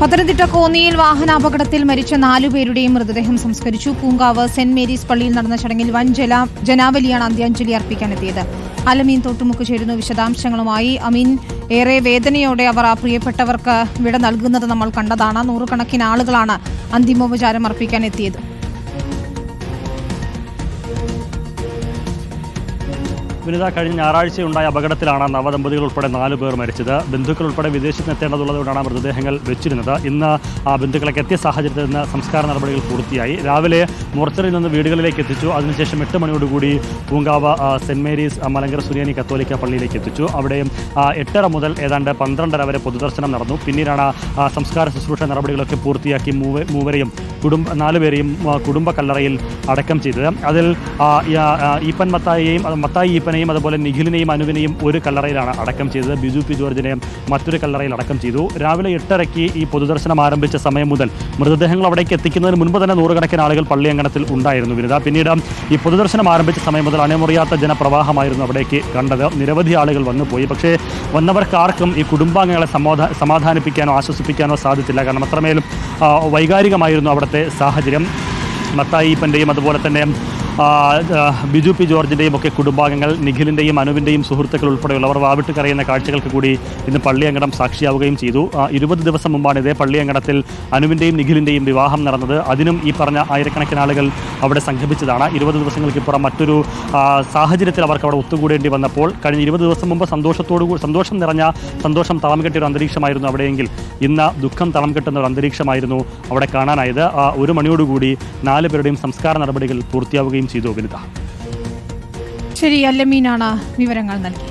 പത്തനംതിട്ട കോന്നിയിൽ വാഹനാപകടത്തിൽ മരിച്ച നാലുപേരുടെയും മൃതദേഹം സംസ്കരിച്ചു. പൂങ്കാവ് സെന്റ് മേരീസ് പള്ളിയിൽ നടന്ന ചടങ്ങിൽ വൻ ജല ജനാവലിയാണ് അന്ത്യാഞ്ജലി അർപ്പിക്കാനെത്തിയത്. അലമീൻ തോട്ടുമുക്ക് ചേരുന്നു വിശദാംശങ്ങളുമായി. അമീൻ ഏറെ വേദനയോടെ അവർ ആ പ്രിയപ്പെട്ടവർക്ക് വിട നൽകുന്നത് നമ്മൾ കണ്ടതാണ്. നൂറുകണക്കിന് ആളുകളാണ് അന്തിമോപചാരം അർപ്പിക്കാൻ എത്തിയത് വിനിത കഴിഞ്ഞ ഞായറാഴ്ചയുണ്ടായ അപകടത്തിലാണ് നവദമ്പതികൾ ഉൾപ്പെടെ നാല് പേർ മരിച്ചത്. ബന്ധുക്കൾ ഉൾപ്പെടെ വിദേശത്ത് എത്തേണ്ടതുള്ളതുകൊണ്ടാണ് മൃതദേഹങ്ങൾ വെച്ചിരുന്നത്. ഇന്ന് ആ ബന്ധുക്കളൊക്കെ എത്തിയ സാഹചര്യത്തിൽ നിന്ന് സംസ്കാര നടപടികൾ പൂർത്തിയായി. രാവിലെ മോർച്ചറിയിൽ നിന്ന് വീടുകളിലേക്ക് എത്തിച്ചു. അതിനുശേഷം എട്ട് മണിയോടുകൂടി പൂങ്കാവ് ആ, സെന്റ് മേരീസ് മലങ്കര സുനിയാനി കത്തോലിക്ക പള്ളിയിലേക്ക് എത്തിച്ചു. അവിടെ എട്ടര മുതൽ ഏതാണ്ട് പന്ത്രണ്ടര വരെ പൊതുദർശനം നടന്നു. പിന്നീടാണ് സംസ്കാര ശുശ്രൂഷ നടപടികളൊക്കെ പൂർത്തിയാക്കി മൂവ മൂവരെയും കുടുംബ നാലുപേരെയും കുടുംബ കല്ലറയിൽ അടക്കം ചെയ്തത്. അതിൽ ഈപ്പൻ മത്തായിയെയും മത്തായി മത്തായി ഈപ്പനെയും അതുപോലെ നിഖിലിനെയും അനുവിനെയും ഒരു കല്ലറയിലാണ് അടക്കം ചെയ്തത്. ബിജു പി ജോർജിനെ മറ്റൊരു കല്ലറയിൽ അടക്കം ചെയ്തു. രാവിലെ എട്ടരയ്ക്ക് ഈ പൊതുദർശനം ആരംഭിച്ച സമയം മുതൽ മൃതദേഹങ്ങൾ അവിടേക്ക് എത്തിക്കുന്നതിന് മുൻപ് തന്നെ നൂറുകണക്കിന് ആളുകൾ പള്ളിയങ്കണത്തിൽ ഉണ്ടായിരുന്നു വിനിത. പിന്നീട് ഈ പൊതുദർശനം ആരംഭിച്ച സമയം മുതൽ അണിമുറിയാത്ത ജനപ്രവാഹമായിരുന്നു അവിടേക്ക് കണ്ടത്. നിരവധി ആളുകൾ വന്നു പോയി. പക്ഷേ വന്നവർക്കാർക്കും ഈ കുടുംബാംഗങ്ങളെ സമാധാ സമാധാനിപ്പിക്കാനോ ആശ്വസിപ്പിക്കാനോ സാധിച്ചില്ല. കാരണം അത്രമേലും വൈകാരികമായിരുന്നു അവിടുത്തെ സാഹചര്യം. മത്തായിപ്പന്റെയും അതുപോലെ തന്നെ ബിജു പി ജോർജിന്റെയും ഒക്കെ കുടുംബാംഗങ്ങൾ നിഖിലിന്റെയും അനുവിന്റെയും സുഹൃത്തുക്കൾ ഉൾപ്പെടെയുള്ളവർ വാവിട്ട് കരയുന്ന കാഴ്ചകൾക്ക് കൂടി ഇന്ന് പള്ളിയങ്കണം സാക്ഷിയാവുകയും ചെയ്തു. ഇരുപത് ദിവസം മുമ്പാണ് ഇതേ പള്ളിയങ്കണത്തിൽ അനുവിന്റെയും നിഖിലിന്റെയും വിവാഹം നടന്നത്. അതിനും ഈ പറഞ്ഞ ആയിരക്കണക്കിന് ആളുകൾ അവിടെ സംഘമിച്ചതാണ് ഇരുപത് ദിവസങ്ങൾക്കിപ്പുറം മറ്റൊരു സാഹചര്യത്തിൽ അവർക്ക് അവിടെ ഒത്തുകൂടേണ്ടി വന്നപ്പോൾ കഴിഞ്ഞ ഇരുപത് ദിവസം മുമ്പ് സന്തോഷത്തോടു സന്തോഷം നിറഞ്ഞ സന്തോഷം തളം കെട്ടിയ ഒരു അന്തരീക്ഷമായിരുന്നു അവിടെയെങ്കിൽ. ഇന്ന് ദുഃഖം തളം കെട്ടുന്ന ഒരു അന്തരീക്ഷമായിരുന്നു അവിടെ കാണാനായത്. ഒരു മണിയോടുകൂടി നാല് പേരുടെയും സംസ്കാര നടപടികൾ പൂർത്തിയാവുകയും ചെയ്തു വിനിത. ശരി അല്ലമീനാണ് വിവരങ്ങൾ നൽകിയത്